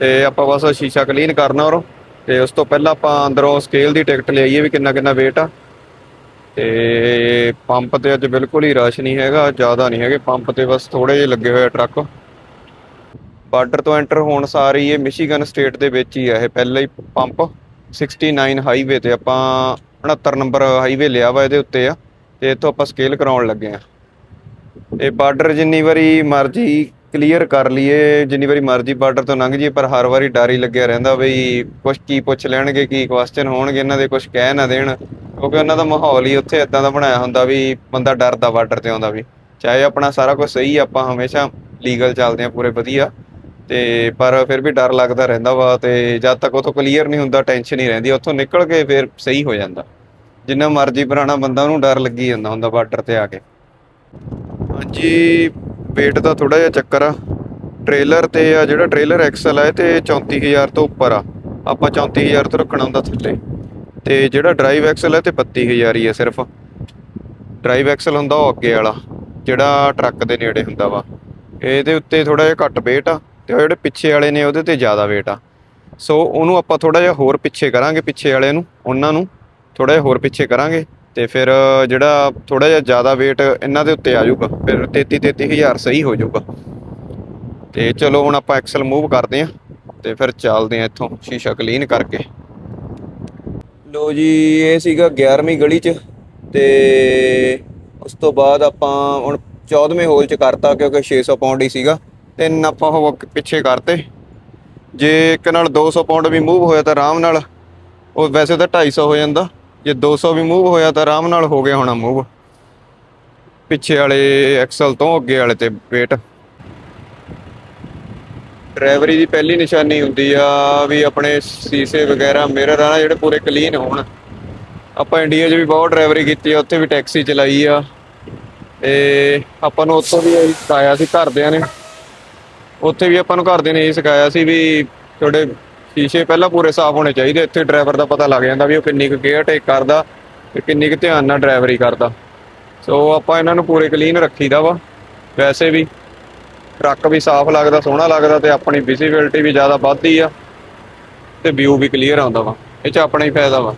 ਤੇ ਆਪਾਂ ਬਸ ਸ਼ੀਸ਼ਾ ਕਲੀਨ ਕਰਨਾ ਔਰ ਤੇ ਉਸ ਤੋਂ ਪਹਿਲਾਂ ਆਪਾਂ ਅੰਦਰੋਂ ਸਕੇਲ ਦੀ ਟਿਕਟ ਲਈਏ ਵੀ ਕਿੰਨਾ ਕਿੰਨਾ weight ਆ। ਤੇ ਪੰਪ ਤੇ ਅੱਜ ਬਿਲਕੁਲ ਹੀ ਰਸ਼ ਨਹੀਂ ਹੈਗਾ, ਜ਼ਿਆਦਾ ਨਹੀਂ ਹੈਗੇ। ਪੰਪ ਤੇ ਬਸ ਥੋੜੇ ਜਿਹੇ ਲੱਗੇ ਹੋਏ ਆ ਟਰੱਕ। ਬਾਰਡਰ ਤੋਂ ਐਂਟਰ ਹੋਣ ਸਾਰੀ ਇਹ ਮਿਸ਼ੀਗਨ ਸਟੇਟ ਦੇ ਵਿੱਚ ਹੀ ਆ ਇਹ ਪਹਿਲਾ ਹੀ ਪੰਪ 69 ਹਾਈਵੇ ਤੇ ਆਪਾਂ 69 ਨੰਬਰ ਹਾਈਵੇ ਲਿਆ ਵਾ ਇਹਦੇ ਉੱਤੇ ਆ, ਤੇ ਇੱਥੋਂ ਆਪਾਂ ਸਕੇਲ ਕਰਾਉਣ ਲੱਗੇ ਆ। ਇਹ ਬਾਰਡਰ ਜਿੰਨੀ ਵਾਰੀ ਮਰਜ਼ੀ ਕਲੀਅਰ ਕਰ ਲਈਏ, ਜਿੰਨੀ ਵਾਰੀ ਮਰਜ਼ੀ ਬਾਰਡਰ ਤੋਂ ਲੰਘ ਜਾਈਏ, ਪਰ ਹਰ ਵਾਰੀ ਡਰ ਹੀ ਲੱਗਿਆ ਰਹਿੰਦਾ ਬਈ ਕੁਝ ਕੀ ਪੁੱਛ ਲੈਣਗੇ, ਕੀ ਕੁਐਸਚਨ ਹੋਣਗੇ, ਇਹਨਾਂ ਦੇ ਕੁਝ ਕਹਿ ਨਾ ਦੇਣ, ਕਿਉਂਕਿ ਉਹਨਾਂ ਦਾ ਮਾਹੌਲ ਹੀ ਉੱਥੇ ਇਦਾਂ ਦਾ ਬਣਾਇਆ ਹੁੰਦਾ ਵੀ ਬੰਦਾ ਡਰਦਾ ਬਾਰਡਰ ਤੇ ਆਉਂਦਾ ਵੀ। ਚਾਹੇ ਆਪਣਾ ਸਾਰਾ ਕੁਝ ਸਹੀ ਆਪਾਂ ਹਮੇਸ਼ਾ ਲੀਗਲ ਚੱਲਦੇ ਆ, ਪੂਰੇ ਵਧੀਆ। ਤੇ ਪਰ ਫਿਰ ਵੀ ਡਰ ਲੱਗਦਾ ਰਹਿੰਦਾ ਵਾ ਤੇ ਜਦ ਤੱਕ ਉਥੋਂ ਕਲੀਅਰ ਨਹੀਂ ਹੁੰਦਾ ਟੈਨਸ਼ਨ ਹੀ ਰਹਿੰਦੀ ਉੱਥੋਂ ਨਿਕਲ ਕੇ ਫਿਰ ਸਹੀ ਹੋ ਜਾਂਦਾ। ਜਿੰਨਾ ਮਰਜ਼ੀ ਪੁਰਾਣਾ ਬੰਦਾ, ਉਹਨੂੰ ਡਰ ਲੱਗੀ ਜਾਂਦਾ ਹੁੰਦਾ ਬਾਰਡਰ ਤੇ ਆ ਕੇ। ਹਾਂਜੀ, weight ਦਾ ਥੋੜਾ ਜਿਹਾ ਚੱਕਰ ਆ। ਟ੍ਰੇਲਰ ਤੇ ਆ, ਜਿਹੜਾ ਟ੍ਰੇਲਰ ਐਕਸਲ ਆ, ਇਹ ਤੇ 34000 ਤੋਂ ਉੱਪਰ ਆ। ਆਪਾਂ 34000 ਤੋਂ ਰੱਖਣਾ ਹੁੰਦਾ ਥੱਲੇ। ਤੇ ਜਿਹੜਾ ਡਰਾਈਵ ਐਕਸਲ ਹੈ ਤੇ 32000 ਹੀ ਆ ਸਿਰਫ। ਡਰਾਈਵ ਐਕਸਲ ਹੁੰਦਾ ਉਹ ਅੱਗੇ ਵਾਲਾ, ਜਿਹੜਾ ਟਰੱਕ ਦੇ ਨੇੜੇ ਹੁੰਦਾ ਵਾ। ਇਹਦੇ ਉੱਤੇ ਥੋੜਾ ਜਿਹਾ ਘੱਟ weight ਆ। ਤੇ ਉਹ ਜਿਹੜੇ ਪਿੱਛੇ ਵਾਲੇ ਨੇ ਉਹਦੇ ਤੇ ਜ਼ਿਆਦਾ weight ਆ। ਸੋ ਉਹਨੂੰ ਆਪਾਂ ਥੋੜਾ ਜਿਹਾ ਹੋਰ ਪਿੱਛੇ ਕਰਾਂਗੇ, ਪਿੱਛੇ ਵਾਲੇ ਨੂੰ, ਉਹਨਾਂ ਨੂੰ ਥੋੜਾ ਜਿਹਾ ਹੋਰ ਪਿੱਛੇ ਕਰਾਂਗੇ, ਤੇ ਫਿਰ ਜਿਹੜਾ ਥੋੜਾ ਜਿਹਾ ਜ਼ਿਆਦਾ weight ਇਹਨਾਂ ਦੇ ਉੱਤੇ ਆ ਜਾਊਗਾ, ਫਿਰ 33 33000 ਸਹੀ ਹੋ ਜਾਊਗਾ। ਤੇ ਚਲੋ, ਹੁਣ ਆਪਾਂ ਐਕਸਲ ਮੂਵ ਕਰਦੇ ਆਂ ਤੇ ਫਿਰ ਚੱਲਦੇ ਆਂ ਇੱਥੋਂ, ਸ਼ੀਸ਼ਾ ਕਲੀਨ ਕਰਕੇ। ਲੋ ਜੀ, ਇਹ ਸੀਗਾ 11ਵੀਂ ਗਲੀ 'ਚ, ਤੇ ਉਸ ਤੋਂ ਬਾਅਦ ਆਪਾਂ ਹੁਣ 14ਵੇਂ ਹੋਲ 'ਚ ਕਰਤਾ, ਕਿਉਂਕਿ 600 ਪਾਉਂਡ ਹੀ ਸੀਗਾ। ਤਿੰਨ ਆਪਾਂ ਉਹ ਪਿੱਛੇ ਕਰਤੇ। ਜੇ ਇੱਕ ਨਾਲ 200 ਪਾਉਂਡ ਵੀ ਮੂਵ ਹੋਇਆ ਤਾਂ ਆਰਾਮ ਨਾਲ, ਉਹ ਵੈਸੇ ਤਾਂ 250 ਹੋ ਜਾਂਦਾ। ਜੇ 200 ਵੀ ਮੂਵ ਹੋਇਆ ਤਾਂ ਆਰਾਮ ਨਾਲ ਹੋ ਗਿਆ ਹੋਣਾ ਮੂਵ ਪਿੱਛੇ ਵਾਲੇ ਐਕਸਲ ਤੋਂ ਅੱਗੇ ਵਾਲੇ ਤੇ ਵੇਟ ਡਰਾਈਵਰੀ ਦੀ ਪਹਿਲੀ ਨਿਸ਼ਾਨੀ ਹੁੰਦੀ ਆ ਵੀ ਆਪਣੇ ਸੀਸੇ ਵਗੈਰਾ ਮਿਰਰ ਆ ਜਿਹੜੇ ਪੂਰੇ ਕਲੀਨ ਹੋਣ। ਆਪਾਂ ਇੰਡੀਆ 'ਚ ਵੀ ਬਹੁਤ ਡਰਾਈਵਰੀ ਕੀਤੀ ਆ, ਉੱਥੇ ਵੀ ਟੈਕਸੀ ਚਲਾਈ ਆ। ਤੇ ਆਪਾਂ ਨੂੰ ਉੱਥੋਂ ਵੀ ਆਇਆ ਸੀ ਘਰਦਿਆਂ ਨੇ। ਉੱਥੇ ਵੀ ਆਪਾਂ ਨੂੰ ਘਰਦਿਆਂ ਨੇ ਇਹ ਸਿਖਾਇਆ ਸੀ ਵੀ ਤੁਹਾਡੇ ਸ਼ੀਸ਼ੇ ਪਹਿਲਾਂ ਪੂਰੇ ਸਾਫ਼ ਹੋਣੇ ਚਾਹੀਦੇ, ਇੱਥੇ ਡਰਾਈਵਰ ਦਾ ਪਤਾ ਲੱਗ ਜਾਂਦਾ ਵੀ ਉਹ ਕਿੰਨੀ ਕੁ ਕੇਅਰ ਟੇਕ ਕਰਦਾ ਤੇ ਕਿੰਨੀ ਕੁ ਧਿਆਨ ਨਾਲ ਡਰਾਈਵਰੀ ਕਰਦਾ। ਸੋ ਆਪਾਂ ਇਹਨਾਂ ਨੂੰ ਪੂਰੇ ਕਲੀਨ ਰੱਖੀਦਾ ਵਾ, ਵੈਸੇ ਵੀ ਟਰੱਕ ਵੀ ਸਾਫ਼ ਲੱਗਦਾ, ਸੋਹਣਾ ਲੱਗਦਾ ਤੇ ਆਪਣੀ ਵਿਜ਼ਿਬਿਲਟੀ ਵੀ ਜ਼ਿਆਦਾ ਵੱਧਦੀ ਆ ਤੇ ਵਿਊ ਵੀ ਕਲੀਅਰ ਆਉਂਦਾ ਵਾ, ਇਹ ਚ ਆਪਣਾ ਹੀ ਫਾਇਦਾ ਵਾ।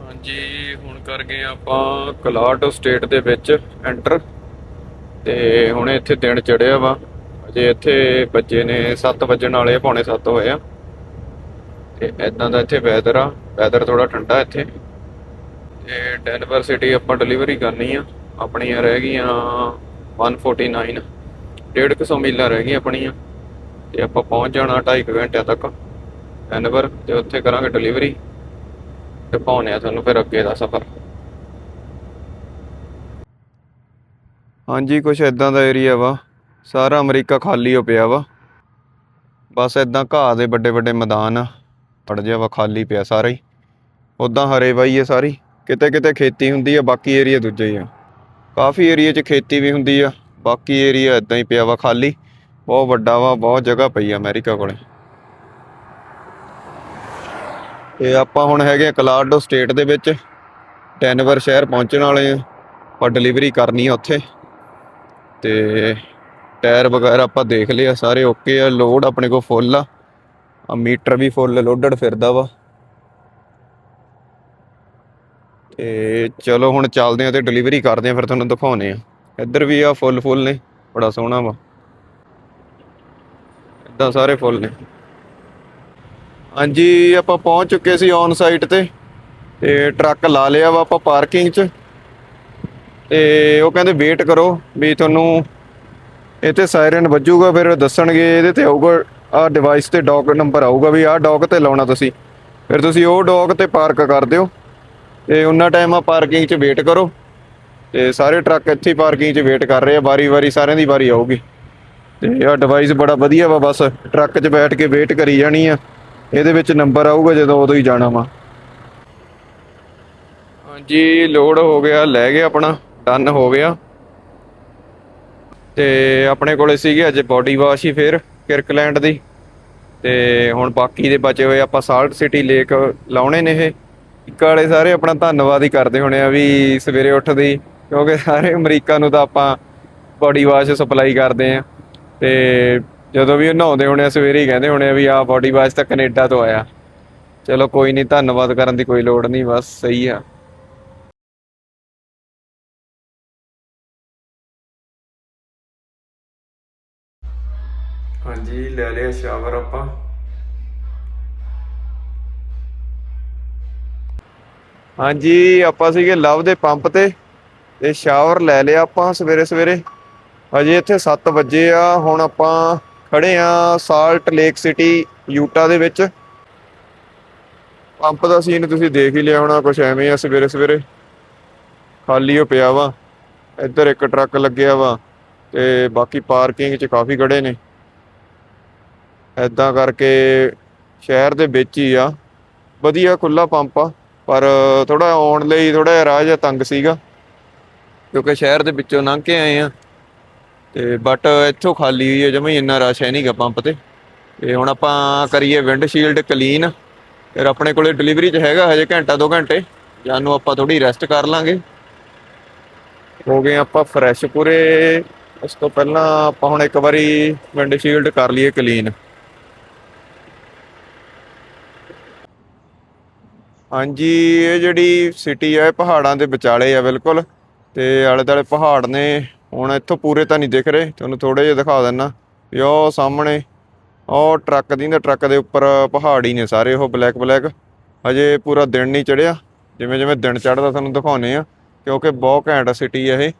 ਹਾਂਜੀ, ਹੁਣ ਕਰ ਗਏ ਆਪਾਂ ਕਲਾਟ ਸਟੇਟ ਦੇ ਵਿੱਚ ਐਂਟਰ ਤੇ ਹੁਣ ਇੱਥੇ ਦਿਨ ਚੜਿਆ ਵਾ। ਅਜੇ ਇੱਥੇ ਬੱਜੇ ਨੇ 7 ਵਜਣ ਵਾਲੇ ਆ, ਪੌਣੇ 7 ਹੋਏ ਆ। ਤੇ ਇਦਾਂ ਦਾ ਇੱਥੇ ਵੈਦਰ ਆ ਵੈਦਰ ਥੋੜਾ ਠੰਡਾ ਇੱਥੇ। ਤੇ ਡੈਨਵਰ ਸਿਟੀ ਆਪਾਂ ਡਿਲੀਵਰੀ ਕਰਨੀ ਆ। ਆਪਣੀਆਂ ਰਹਿ ਗਈਆਂ 149 ਡੇਢ ਕੁ ਸੌ ਮੀਲਾਂ ਰਹਿ ਗਈਆਂ ਆਪਣੀਆਂ। ਤੇ ਆਪਾਂ ਪਹੁੰਚ ਜਾਣਾ 2.5 ਘੰਟਿਆਂ ਤੱਕ ਡੈਨਵਰ ਤੇ ਉੱਥੇ ਕਰਾਂਗੇ ਡਿਲੀਵਰੀ ਤੇ ਪਾਉਣੇ ਆ ਤੁਹਾਨੂੰ ਫਿਰ ਅੱਗੇ ਦਾ ਸਫ਼ਰ। ਹਾਂਜੀ, ਕੁਛ ਇਦਾਂ ਦਾ ਏਰੀਆ ਵਾ। ਸਾਰਾ ਅਮਰੀਕਾ ਖਾਲੀ ਹੋ ਪਿਆ ਵਾ। ਬਸ ਇਦਾਂ ਘਾਹ ਦੇ ਵੱਡੇ ਵੱਡੇ ਮੈਦਾਨ ਆ। ਪੜ ਜਿਹਾ ਵਾ, ਖਾਲੀ ਪਿਆ ਸਾਰਾ ਹੀ। ਉਦਾਂ ਹਰੇ ਵਾਈ ਹੈ ਸਾਰੀ। ਕਿਤੇ ਕਿਤੇ ਖੇਤੀ ਹੁੰਦੀ ਆ, ਬਾਕੀ ਏਰੀਆ ਦੂਜੇ ਹੀ ਆ। ਕਾਫੀ ਏਰੀਆ 'ਚ ਖੇਤੀ ਵੀ ਹੁੰਦੀ ਆ। ਬਾਕੀ ਏਰੀਆ ਇਦਾਂ ਹੀ ਪਿਆ ਵਾ, ਖਾਲੀ। ਬਹੁਤ ਵੱਡਾ ਵਾ, ਬਹੁਤ ਜਗ੍ਹਾ ਪਈ ਆ ਅਮਰੀਕਾ ਕੋਲੇ। ਤੇ ਆਪਾਂ ਹੁਣ ਹੈਗੇ ਆ ਕਲਾਰਡੋ ਸਟੇਟ ਦੇ ਵਿੱਚ। ਡੈਨਵਰ ਸ਼ਹਿਰ ਪਹੁੰਚਣ ਵਾਲੇ ਆ। ਪਰ ਡਿਲੀਵਰੀ ਕਰਨੀ ਆ ਉੱਥੇ। ਤੇ ਟਾਇਰ ਵਗੈਰਾ ਆਪਾਂ ਦੇਖ ਲਿਆ ਸਾਰੇ ਓਕੇ ਆ ਲੋਡ ਆਪਣੇ ਕੋਲ ਫੁੱਲ ਆ। ਆ ਮੀਟਰ ਵੀ ਫੁੱਲ ਲੋਡਡ ਫਿਰਦਾ ਵਾ। ਤੇ ਚਲੋ ਹੁਣ ਚੱਲਦੇ ਆ ਤੇ ਡਿਲੀਵਰੀ ਕਰਦੇ ਆ, ਫਿਰ ਤੁਹਾਨੂੰ ਦਿਖਾਉਨੇ ਆ। ਇੱਧਰ ਵੀ ਆ ਫੁੱਲ ਫੁੱਲ ਨੇ, ਬੜਾ ਸੋਹਣਾ ਵਾ। ਇਦਾਂ ਸਾਰੇ ਫੁੱਲ ਨੇ। ਹਾਂਜੀ, ਆਪਾਂ ਪਹੁੰਚ ਚੁੱਕੇ ਸੀ ਔਨ ਸਾਈਟ ਤੇ ਤੇ ਟਰੱਕ ਲਾ ਲਿਆ ਵਾ ਆਪਾਂ ਪਾਰਕਿੰਗ 'ਚ। ਤੇ ਉਹ ਕਹਿੰਦੇ ਵੇਟ ਕਰੋ ਵੀ ਤੁਹਾਨੂੰ ਇੱਥੇ ਸਾਇਰਨ ਵੱਜੂਗਾ, ਫਿਰ ਦੱਸਣਗੇ ਇਹਦੇ ਤੇ ਆਊਗਾ ਆ ਡਿਵਾਈਸ ਤੇ ਡੌਕ ਨੰਬਰ ਆਊਗਾ ਵੀ ਆਹ ਡੌਕ ਤੇ ਲਾਉਣਾ ਤੁਸੀਂ। ਫਿਰ ਤੁਸੀਂ ਉਹ ਡੌਕ ਤੇ ਪਾਰਕ ਕਰ ਦਿਓ ਤੇ ਉਹਨਾਂ ਟਾਈਮ ਆ ਪਾਰਕਿੰਗ 'ਚ ਵੇਟ ਕਰੋ ਤੇ ਸਾਰੇ ਟਰੱਕ ਇੱਥੇ ਪਾਰਕਿੰਗ 'ਚ ਵੇਟ ਕਰ ਰਹੇ ਆ ਵਾਰੀ-ਵਾਰੀ ਸਾਰਿਆਂ ਦੀ ਵਾਰੀ ਆਊਗੀ। ਤੇ ਆਹ ਡਿਵਾਈਸ ਬੜਾ ਵਧੀਆ ਵਾ ਬਸ ਟਰੱਕ 'ਚ ਬੈਠ ਕੇ ਵੇਟ ਕਰੀ ਜਾਣੀ ਆ, ਇਹਦੇ ਵਿੱਚ ਨੰਬਰ ਆਊਗਾ ਜਦੋਂ ਉਦੋਂ ਹੀ ਜਾਣਾ ਵਾ। ਹਾਂਜੀ, ਲੋਡ ਹੋ ਗਿਆ, ਲੈ ਗਿਆ ਆਪਣਾ। ਡਨ ਹੋ ਗਿਆ। ਤੇ ਆਪਣੇ ਕੋਲੇ ਸੀਗੀ ਅੱਜ ਬਾਡੀ ਵਾਸ਼ ਹੀ ਫੇਰ ਕਿਰਕਲੈਂਡ ਦੀ। ਤੇ ਹੁਣ ਬਾਕੀ ਦੇ ਬਚੇ ਹੋਏ ਆਪਾਂ ਸਾਲਟ ਸਿਟੀ ਲੇਕ ਲਾਉਣੇ ਨੇ ਇਹ। ਇੱਕ ਵਾਲੇ ਸਾਰੇ ਆਪਣਾ ਧੰਨਵਾਦ ਹੀ ਕਰਦੇ ਹੋਣੇ ਆ ਵੀ ਸਵੇਰੇ ਉੱਠਦੇ ਕਿਉਂਕਿ ਸਾਰੇ ਅਮਰੀਕਾ ਨੂੰ ਤਾਂ ਆਪਾਂ ਬੋਡੀ ਵਾਸ਼ ਸਪਲਾਈ ਕਰਦੇ ਆ। ਤੇ ਜਦੋਂ ਵੀ ਉਹ ਨਹਾਉਂਦੇ ਹੋਣੇ ਆ, ਸਵੇਰੇ ਹੀ ਕਹਿੰਦੇ ਹੋਣੇ ਆ ਵੀ ਆਹ ਬੋਡੀ ਵਾਸ਼ ਤਾਂ ਕੈਨੇਡਾ ਤੋਂ ਆਇਆ। ਚਲੋ ਕੋਈ ਨਹੀਂ, ਧੰਨਵਾਦ ਕਰਨ ਦੀ ਕੋਈ ਲੋੜ ਨਹੀਂ, ਬਸ ਸਹੀ ਆ। ਹਾਂਜੀ, ਲੈ ਲਿਆ ਸ਼ਾਵਰ ਆਪਾਂ। ਹਾਂਜੀ, ਆਪਾਂ ਸੀਗੇ ਲਵ ਦੇ ਪੰਪ ਤੇ ਤੇ ਸ਼ਾਵਰ ਲੈ ਲਿਆ ਆਪਾਂ ਸਵੇਰੇ ਸਵੇਰੇ। ਹਜੇ ਇੱਥੇ 7 ਵਜੇ ਆ, ਹੁਣ ਆਪਾਂ ਖੜੇ ਆ ਸਾਲਟ ਲੇਕ ਸਿਟੀ, ਯੂਟਾ ਦੇ ਵਿੱਚ। ਪੰਪ ਦਾ ਸੀਨ ਤੁਸੀਂ ਦੇਖ ਹੀ ਲਿਆ ਹੋਣਾ ਕੁਝ ਐਵੇਂ ਆ ਸਵੇਰੇ ਸਵੇਰੇ। ਖਾਲੀ ਹੋ ਪਿਆ ਵਾ, ਇੱਧਰ ਇੱਕ ਟਰੱਕ ਲੱਗਿਆ ਵਾ, ਤੇ ਬਾਕੀ ਪਾਰਕਿੰਗ 'ਚ ਕਾਫੀ ਖੜੇ ਨੇ। ਐਦਾਂ ਕਰਕੇ ਸ਼ਹਿਰ ਦੇ ਵਿੱਚ ਹੀ ਆ। ਵਧੀਆ ਖੁੱਲਾ ਪੰਪ ਆ, ਪਰ ਥੋੜਾ ਆਉਣ ਲਈ ਥੋੜਾ ਜਿਹਾ ਰਾਹ ਜਿਹਾ ਤੰਗ ਸੀਗਾ, ਕਿਉਂਕਿ ਸ਼ਹਿਰ ਦੇ ਵਿੱਚੋਂ ਲੰਘ ਕੇ ਆਏ ਆ। ਤੇ ਬਟ ਇੱਥੋਂ ਖਾਲੀ ਹੋਈ ਹੈ ਜਮਾ ਇੰਨਾ ਰਸ਼ ਹੈ ਨਹੀਂਗਾ ਪੰਪ ਤੇ। ਤੇ ਹੁਣ ਆਪਾਂ ਕਰੀਏ ਵਿੰਡਸ਼ੀਲਡ ਕਲੀਨ ਫਿਰ ਆਪਣੇ ਕੋਲੇ ਡਿਲੀਵਰੀ 'ਚ ਹੈਗਾ ਹਜੇ ਘੰਟਾ ਦੋ ਘੰਟੇ ਜਾਨੂੰ ਆਪਾਂ ਥੋੜੀ ਰੈਸਟ ਕਰ ਲਾਂਗੇ। ਹੋ ਗਏ ਆਪਾਂ ਫਰੈਸ਼ ਪੂਰੇ ਉਸ ਤੋਂ ਪਹਿਲਾਂ ਆਪਾਂ ਹੁਣ ਇੱਕ ਵਾਰੀ ਵਿੰਡਸ਼ੀਲਡ ਕਰ ਲਈਏ ਕਲੀਨ ਹਾਂਜੀ, ਇਹ ਜਿਹੜੀ ਸਿਟੀ ਹੈ ਇਹ ਪਹਾੜਾਂ ਦੇ ਵਿਚਾਲੇ ਆ ਬਿਲਕੁਲ। ਤੇ ਆਲੇ ਦੁਆਲੇ ਪਹਾੜ ਨੇ, ਹੁਣ ਇੱਥੋਂ ਪੂਰੇ ਤਾਂ ਨਹੀਂ ਦਿਖ ਰਹੇ। ਤੁਹਾਨੂੰ ਥੋੜੇ ਜਿਹਾ ਦਿਖਾ ਦਿੰਨਾ। ਵੀ ਉਹ ਸਾਹਮਣੇ ਉਹ ਟਰੱਕ ਦੀ ਨਾ, ਟਰੱਕ ਦੇ ਉੱਪਰ ਪਹਾੜ ਹੀ ਨੇ ਸਾਰੇ, ਉਹ ਬਲੈਕ ਬਲੈਕ ਹਜੇ ਪੂਰਾ ਦਿਨ ਨਹੀਂ ਚੜਿਆ ਜਿਵੇਂ ਜਿਵੇਂ ਦਿਨ ਚੜਦਾ ਤੁਹਾਨੂੰ ਦਿਖਾਉਨੇ ਆ ਕਿਉਂਕਿ ਬਹੁਤ ਘੈਂਟ ਸਿਟੀ ਹੈ ਇਹ।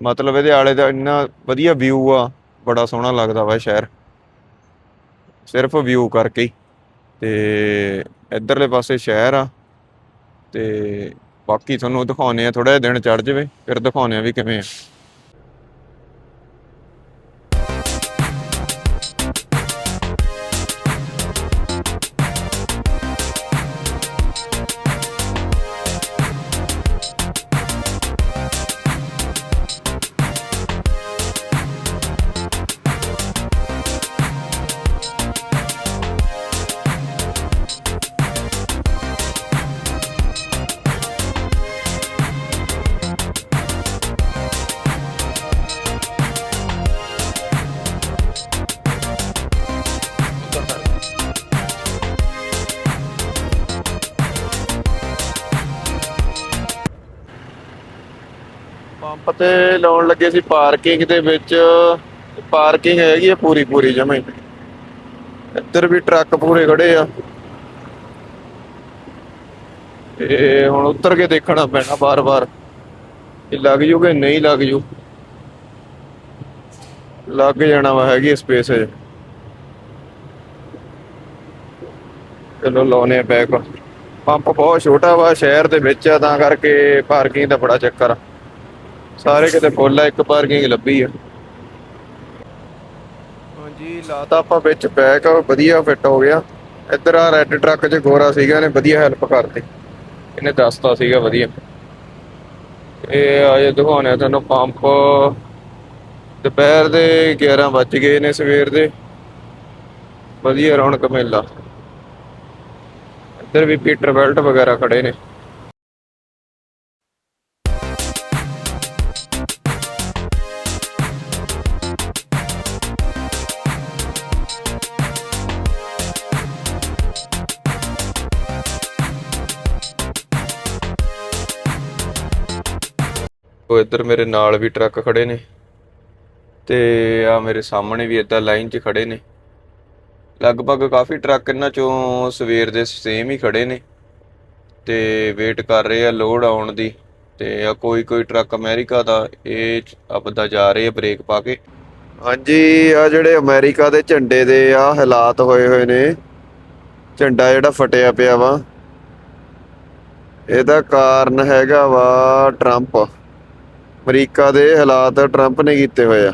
ਮਤਲਬ ਇਹਦੇ ਆਲੇ ਦਾ ਇੰਨਾ ਵਧੀਆ ਵਿਊ ਆ, ਬੜਾ ਸੋਹਣਾ ਲੱਗਦਾ ਵਾ ਸ਼ਹਿਰ। ਸਿਰਫ ਵਿਊ ਕਰਕੇ ਹੀ। ਤੇ ਇਧਰਲੇ ਪਾਸੇ ਸ਼ਹਿਰ ਆ। ਤੇ ਬਾਕੀ ਤੁਹਾਨੂੰ ਦਿਖਾਉਨੇ ਆ ਥੋੜਾ ਜਿਹਾ ਦਿਨ ਚੜ ਜਾਵੇ, ਫਿਰ ਦਿਖਾਉਨੇ ਆ ਵੀ ਕਿਵੇਂ ਆ। ਤੇ ਲਾਉਣ ਲੱਗੇ ਸੀ ਪਾਰਕਿੰਗ ਦੇ ਵਿੱਚ। ਪਾਰਕਿੰਗ ਹੈਗੀ ਆ ਪੂਰੀ ਪੂਰੀ ਜਮੇ ਇੱਧਰ ਵੀ ਟਰੱਕ ਪੂਰੇ ਖੜੇ ਆ। ਤੇ ਹੁਣ ਉੱਤਰ ਕੇ ਦੇਖਣਾ ਪੈਣਾ ਬਾਰ-ਬਾਰ। ਇਹ ਲੱਗ ਜੂ ਕਿ ਨਹੀਂ ਲੱਗ ਜੂ। ਲੱਗ ਜਾਣਾ ਵਾ, ਹੈਗੀ ਸਪੇਸ ਹੈ ਚਲੋ ਲਾਉਨੇ ਬੈਕ ਪੰਪ ਬਹੁਤ ਛੋਟਾ ਵਾ, ਸ਼ਹਿਰ ਦੇ ਵਿੱਚ ਆ, ਤਾਂ ਕਰਕੇ ਪਾਰਕਿੰਗ ਦਾ ਬੜਾ ਚੱਕਰ ਆ। ਸਾਰੇ ਕਿਤੇ ਫੁੱਲ ਆ ਇੱਕ ਪਾਰਕਿੰਗ ਲੱਭੀ ਆ। ਹਾਂਜੀ ਲਾਤਾ ਆਪਾਂ ਵਿੱਚ ਬੈਕ ਵਧੀਆ ਫਿੱਟ ਹੋ ਗਿਆ ਇੱਧਰ ਆ ਰੈੱਡ ਟਰੱਕ 'ਚ ਗੋਰਾ ਸੀਗਾ ਇਹਨੇ ਵਧੀਆ ਹੈਲਪ ਕਰਤੀ। ਇਹਨੇ ਦੱਸਤਾ ਸੀਗਾ ਵਧੀਆ। ਇਹ ਆਏ ਦਿਖਾਉਣੇ ਤੁਹਾਨੂੰ ਪੰਪ ਦੁਪਹਿਰ ਦੇ 11 ਵੱਜ ਗਏ ਨੇ ਸਵੇਰ ਦੇ। ਵਧੀਆ ਰੌਣਕ ਮੇਲਾ। ਇੱਧਰ ਵੀ ਪੀਟਰ ਬੈਲਟ ਵਗੈਰਾ ਖੜੇ ਨੇ। ਉਹ ਇੱਧਰ ਮੇਰੇ ਨਾਲ ਵੀ ਟਰੱਕ ਖੜੇ ਨੇ ਤੇ ਆ ਮੇਰੇ ਸਾਹਮਣੇ ਵੀ ਇਦਾਂ ਲਾਈਨ 'ਚ ਖੜੇ ਨੇ। ਲਗਭਗ ਕਾਫੀ ਟਰੱਕ ਇਹਨਾਂ ਚੋਂ ਸਵੇਰ ਦੇ ਸੇਮ ਹੀ ਖੜੇ ਨੇ ਤੇ ਵੇਟ ਕਰ ਰਹੇ ਆ ਲੋਡ ਆਉਣ ਦੀ ਤੇ ਆ ਕੋਈ ਕੋਈ ਟਰੱਕ ਅਮਰੀਕਾ ਦਾ, ਇਹ ਆਪਦਾ ਜਾ ਰਹੇ ਆ ਬ੍ਰੇਕ ਪਾ ਕੇ। ਹਾਂਜੀ, ਆ ਜਿਹੜੇ ਅਮਰੀਕਾ ਦੇ ਝੰਡੇ ਦੇ ਆ ਹਾਲਾਤ ਹੋਏ ਹੋਏ ਨੇ, ਝੰਡਾ ਜਿਹੜਾ ਫਟਿਆ ਪਿਆ ਵਾ, ਇਹਦਾ ਕਾਰਨ ਹੈਗਾ ਵਾ ਟਰੰਪ ਅਮਰੀਕਾ ਦੇ ਹਾਲਾਤ ਟਰੰਪ ਨੇ ਕੀਤੇ ਹੋਏ ਆ।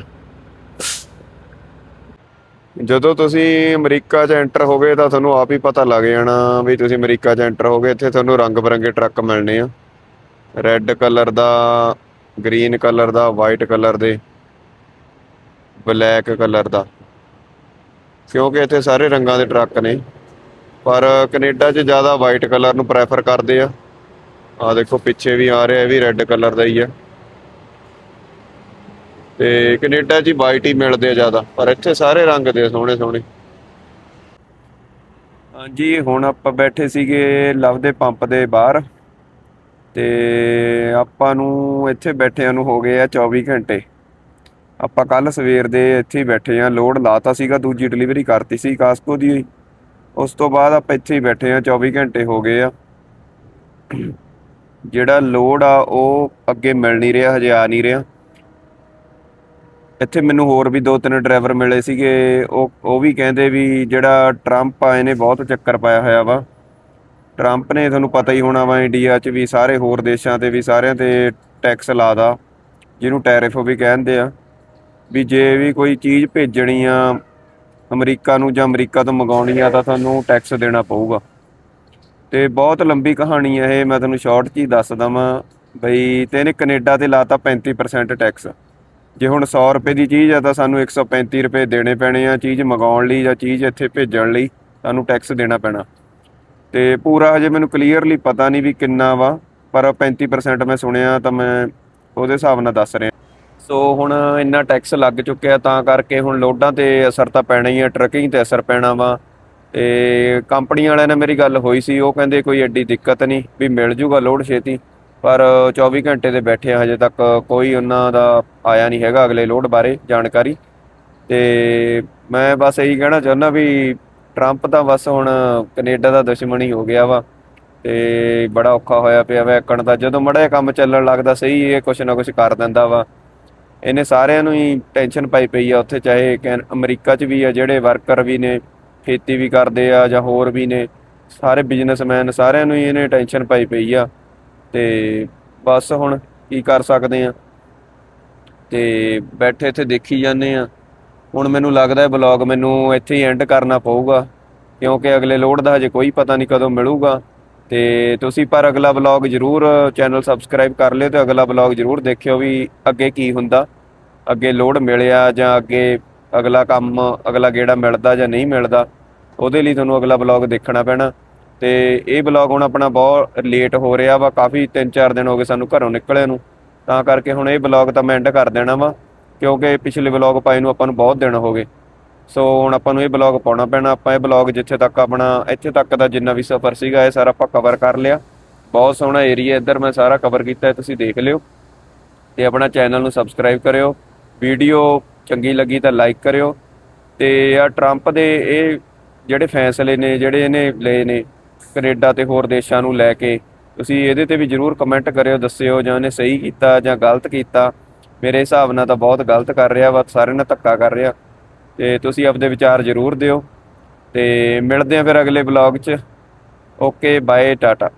ਜਦੋਂ ਤੁਸੀਂ ਅਮਰੀਕਾ 'ਚ ਐਂਟਰ ਹੋਗੇ ਤਾਂ ਤੁਹਾਨੂੰ ਆਪ ਹੀ ਪਤਾ ਲੱਗ ਜਾਣਾ ਵੀ ਤੁਸੀਂ ਅਮਰੀਕਾ 'ਚ ਐਂਟਰ ਹੋਗੇ ਇੱਥੇ ਤੁਹਾਨੂੰ ਰੰਗ ਬਰੰਗੇ ਟਰੱਕ ਮਿਲਣੇ ਆ। ਰੈੱਡ ਕਲਰ ਦਾ ਗ੍ਰੀਨ ਕਲਰ ਦਾ ਵਾਈਟ ਕਲਰ ਦੇ ਬਲੈਕ ਕਲਰ ਦਾ। ਕਿਉਂਕਿ ਇੱਥੇ ਸਾਰੇ ਰੰਗਾਂ ਦੇ ਟਰੱਕ ਨੇ, ਪਰ ਕੈਨੇਡਾ 'ਚ ਜ਼ਿਆਦਾ ਵਾਈਟ ਕਲਰ ਨੂੰ ਪ੍ਰੈਫਰ ਕਰਦੇ ਆ। ਆ ਦੇਖੋ, ਪਿੱਛੇ ਵੀ ਆ ਰਿਹਾ, ਇਹ ਵੀ ਰੈੱਡ ਕਲਰ ਦਾ ਹੀ ਆ। ਤੇ ਕੈਨੇਡਾ 'ਚ ਵਾਈਟ ਹੀ ਮਿਲਦੇ ਆ ਜ਼ਿਆਦਾ, ਪਰ ਇੱਥੇ ਸਾਰੇ ਰੰਗ ਦੇ ਸੋਹਣੇ ਸੋਹਣੇ। ਹਾਂਜੀ, ਹੁਣ ਆਪਾਂ ਬੈਠੇ ਸੀਗੇ ਲਵ ਦੇ ਪੰਪ ਦੇ ਬਾਹਰ, ਤੇ ਆਪਾਂ ਨੂੰ ਇੱਥੇ ਬੈਠਿਆਂ ਨੂੰ ਹੋ ਗਏ ਆ 24 ਘੰਟੇ। ਆਪਾਂ ਕੱਲ ਸਵੇਰ ਦੇ ਇੱਥੇ ਹੀ ਬੈਠੇ ਆ, ਲੋਡ ਲਾਤਾ ਸੀਗਾ, ਦੂਜੀ ਡਿਲੀਵਰੀ ਕਰਤੀ ਸੀ ਕਾਸਕੋ ਦੀ। ਉਸ ਤੋਂ ਬਾਅਦ ਆਪਾਂ ਇੱਥੇ ਹੀ ਬੈਠੇ ਆ 24 ਘੰਟੇ ਹੋ ਗਏ ਆ। ਜਿਹੜਾ ਲੋਡ ਆ, ਉਹ ਅੱਗੇ ਮਿਲ ਨਹੀਂ ਰਿਹਾ, ਹਜੇ ਆ ਨਹੀਂ ਰਿਹਾ। ਇੱਥੇ ਮੈਨੂੰ ਹੋਰ ਵੀ ਦੋ ਤਿੰਨ ਡਰਾਈਵਰ ਮਿਲੇ ਸੀਗੇ। ਉਹ ਉਹ ਵੀ ਕਹਿੰਦੇ ਵੀ ਜਿਹੜਾ ਟਰੰਪ ਆ, ਇਹਨੇ ਬਹੁਤ ਚੱਕਰ ਪਾਇਆ ਹੋਇਆ ਵਾ। ਟਰੰਪ ਨੇ ਤੁਹਾਨੂੰ ਪਤਾ ਹੀ ਹੋਣਾ ਵਾ ਇੰਡੀਆ 'ਚ ਵੀ ਸਾਰੇ ਹੋਰ ਦੇਸ਼ਾਂ ਤੇ ਵੀ ਸਾਰਿਆਂ ਤੇ ਟੈਕਸ ਲਾਦਾ, ਜਿਹਨੂੰ ਟੈਰਿਫ ਵੀ ਕਹਿੰਦੇ ਆ। ਵੀ ਜੇ ਵੀ ਕੋਈ ਚੀਜ਼ ਭੇਜਣੀ ਆ ਅਮਰੀਕਾ ਨੂੰ ਜਾਂ ਅਮਰੀਕਾ ਤੋਂ ਮੰਗਾਉਣੀ ਆ ਤਾਂ ਤੁਹਾਨੂੰ ਟੈਕਸ ਦੇਣਾ ਪਊਗਾ। ਤੇ ਬਹੁਤ ਲੰਬੀ ਕਹਾਣੀ ਹੈ ਇਹ, ਮੈਂ ਤੁਹਾਨੂੰ ਸ਼ਾਰਟ 'ਚ ਹੀ ਦੱਸ ਦਵਾਂ ਬਈ, ਤੇ ਇਹਨੇ ਕੈਨੇਡਾ ਤੇ ਲਾਤਾ 35% ਟੈਕਸ ਜੇ ਹੁਣ 100 ਰੁਪਏ ਦੀ ਚੀਜ਼ ਆ ਤਾਂ ਸਾਨੂੰ 135 ਰੁਪਏ ਦੇਣੇ ਪੈਣੇ ਆ ਚੀਜ਼ ਮੰਗਾਉਣ ਲਈ ਜਾਂ ਚੀਜ਼ ਇੱਥੇ ਭੇਜਣ ਲਈ, ਸਾਨੂੰ ਟੈਕਸ ਦੇਣਾ ਪੈਣਾ। ਤੇ ਪੂਰਾ ਹਜੇ ਮੈਨੂੰ ਕਲੀਅਰਲੀ ਪਤਾ ਨਹੀਂ ਵੀ ਕਿੰਨਾ ਵਾ, ਪਰ 35% ਮੈਂ ਸੁਣਿਆ ਤਾਂ ਮੈਂ ਉਹਦੇ ਹਿਸਾਬ ਨਾਲ ਦੱਸ ਰਿਹਾ। ਸੋ ਹੁਣ ਇੰਨਾ ਟੈਕਸ ਲੱਗ ਚੁੱਕਿਆ ਤਾਂ ਕਰਕੇ ਹੁਣ ਲੋਡਾਂ ਤੇ ਅਸਰ ਤਾਂ ਪੈਣਾ ਹੀ ਹੈ ਟਰਕਿੰਗ ਤੇ ਅਸਰ ਪੈਣਾ ਵਾ। ਤੇ ਕੰਪਨੀ ਵਾਲਿਆਂ ਨਾਲ ਮੇਰੀ ਗੱਲ ਹੋਈ ਸੀ, ਉਹ ਕਹਿੰਦੇ ਕੋਈ ਐਡੀ ਦਿੱਕਤ ਨਹੀਂ ਵੀ ਮਿਲ ਜੂਗਾ ਲੋਡ ਛੇਤੀ। ਪਰ 24 ਘੰਟੇ ਦੇ ਬੈਠੇ ਆ, ਹਜੇ ਤੱਕ ਕੋਈ ਉਹਨਾਂ ਦਾ ਆਇਆ ਨਹੀਂ ਹੈਗਾ ਅਗਲੇ ਲੋਡ ਬਾਰੇ ਜਾਣਕਾਰੀ। ਤੇ ਮੈਂ ਬਸ ਇਹੀ ਕਹਿਣਾ ਚਾਹੁੰਦਾ ਵੀ ਟਰੰਪ ਤਾਂ ਬਸ ਹੁਣ ਕੈਨੇਡਾ ਦਾ ਦੁਸ਼ਮਣ ਹੀ ਹੋ ਗਿਆ ਵਾ ਤੇ ਬੜਾ ਔਖਾ ਹੋਇਆ ਪਿਆ ਵਾ ਇੱਕਣ ਦਾ। ਜਦੋਂ ਮੜਾ ਕੰਮ ਚੱਲਣ ਲੱਗਦਾ, ਸਹੀ ਇਹ ਕੁਛ ਨਾ ਕੁਛ ਕਰ ਦਿੰਦਾ ਵਾ। ਇਹਨੇ ਸਾਰਿਆਂ ਨੂੰ ਹੀ ਟੈਨਸ਼ਨ ਪਾਈ ਪਈ ਆ ਉੱਥੇ, ਚਾਹੇ ਕੈਨ- ਅਮਰੀਕਾ 'ਚ ਵੀ ਆ, ਜਿਹੜੇ ਵਰਕਰ ਵੀ ਨੇ, ਖੇਤੀ ਵੀ ਕਰਦੇ ਆ ਜਾਂ ਹੋਰ ਵੀ ਨੇ, ਸਾਰੇ ਬਿਜ਼ਨਸਮੈਨ ਸਾਰਿਆਂ ਨੂੰ ਹੀ ਇਹਨੇ ਟੈਨਸ਼ਨ ਪਾਈ ਪਈ ਆ। ਤੇ ਬਸ ਹੁਣ ਕੀ ਕਰ ਸਕਦੇ ਆ। ਤੇ ਬੈਠੇ ਇੱਥੇ ਦੇਖੀ ਜਾਂਦੇ ਆ। ਹੁਣ ਮੈਨੂੰ ਲੱਗਦਾ ਹੈ ਬਲੌਗ ਮੈਨੂੰ ਇੱਥੇ ਹੀ ਐਂਡ ਕਰਨਾ ਪਊਗਾ। ਕਿਉਂਕਿ ਅਗਲੇ ਲੋਡ ਦਾ ਹਜੇ ਕੋਈ ਪਤਾ ਨਹੀਂ ਕਦੋਂ ਮਿਲੂਗਾ। ਤੇ ਤੁਸੀਂ ਪਰ ਅਗਲਾ ਬਲੌਗ ਜਰੂਰ ਚੈਨਲ ਸਬਸਕ੍ਰਾਈਬ ਕਰ ਲਿਓ ਤੇ ਅਗਲਾ ਬਲੌਗ ਜਰੂਰ ਦੇਖਿਓ ਵੀ ਅੱਗੇ ਕੀ ਹੁੰਦਾ। ਅੱਗੇ ਲੋਡ ਮਿਲਿਆ ਜਾਂ ਅੱਗੇ ਅਗਲਾ ਕੰਮ, ਅਗਲਾ ਗੇੜਾ ਮਿਲਦਾ ਜਾਂ ਨਹੀਂ ਮਿਲਦਾ। ਉਹਦੇ ਲਈ ਤੁਹਾਨੂੰ ਅਗਲਾ ਬਲੌਗ ਦੇਖਣਾ ਪੈਣਾ। ਤੇ ਇਹ ਬਲੌਗ ਹੁਣ ਆਪਣਾ ਬਹੁਤ ਲੇਟ ਹੋ ਰਿਹਾ ਵਾ, ਕਾਫੀ 3-4 ਦਿਨ ਹੋ ਗਏ ਸਾਨੂੰ ਘਰੋਂ ਨਿਕਲੇ ਨੂੰ। ਤਾਂ ਕਰਕੇ ਹੁਣ ਇਹ ਬਲੌਗ ਤਾਂ ਮੈਂ ਐਂਡ ਕਰ ਦੇਣਾ ਵਾ, ਕਿਉਂਕਿ ਪਿਛਲੇ ਬਲੌਗ ਪਾਏ ਨੂੰ ਆਪਾਂ ਨੂੰ ਬਹੁਤ ਦਿਨ ਹੋ ਗਏ। ਸੋ ਹੁਣ ਆਪਾਂ ਨੂੰ ਇਹ ਬਲੌਗ ਪਾਉਣਾ ਪੈਣਾ, ਆਪਾਂ ਇਹ ਬਲੌਗ ਜਿੱਥੇ ਤੱਕ ਆਪਣਾ, ਇੱਥੇ ਤੱਕ ਦਾ ਜਿੰਨਾ ਵੀ ਸਫ਼ਰ ਸੀਗਾ, ਇਹ ਸਾਰਾ ਆਪਾਂ ਕਵਰ ਕਰ ਲਿਆ। ਬਹੁਤ ਸੋਹਣਾ ਏਰੀਆ ਇੱਧਰ ਮੈਂ ਸਾਰਾ ਕਵਰ ਕੀਤਾ ਹੈ ਤੁਸੀਂ ਦੇਖ ਲਿਓ। ਤੇ ਆਪਣਾ ਚੈਨਲ ਨੂੰ ਸਬਸਕ੍ਰਾਈਬ ਕਰਿਓ। ਵੀਡੀਓ ਚੰਗੀ ਲੱਗੀ ਤਾਂ ਲਾਈਕ ਕਰਿਓ। ਤੇ ਆ ਟਰੰਪ ਦੇ ਇਹ ਜਿਹੜੇ ਫੈਸਲੇ ਨੇ, ਜਿਹੜੇ ਇਹਨੇ ਲਏ ਨੇ ਕੈਨੇਡਾ ਤੇ ਹੋਰ ਦੇਸ਼ਾਂ ਨੂੰ ਲੈ ਕੇ। ਤੁਸੀਂ ਇਹਦੇ ਤੇ ਵੀ ਜਰੂਰ ਕਮੈਂਟ ਕਰਿਓ, ਦੱਸਿਓ ਜਾਂ ਉਹਨੇ ਸਹੀ ਕੀਤਾ ਜਾਂ ਗਲਤ ਕੀਤਾ। ਮੇਰੇ ਹਿਸਾਬ ਨਾਲ ਤਾਂ ਬਹੁਤ ਗਲਤ ਕਰ ਰਿਹਾ ਵਾ, ਸਾਰਿਆਂ ਨਾਲ ਧੱਕਾ ਕਰ ਰਿਹਾ। ਤੇ ਤੁਸੀਂ ਆਪਦੇ ਵਿਚਾਰ ਜਰੂਰ ਦਿਓ। ਤੇ ਮਿਲਦੇ ਆਂ ਫਿਰ ਅਗਲੇ ਬਲੌਗ 'ਚ। Okay bye Tata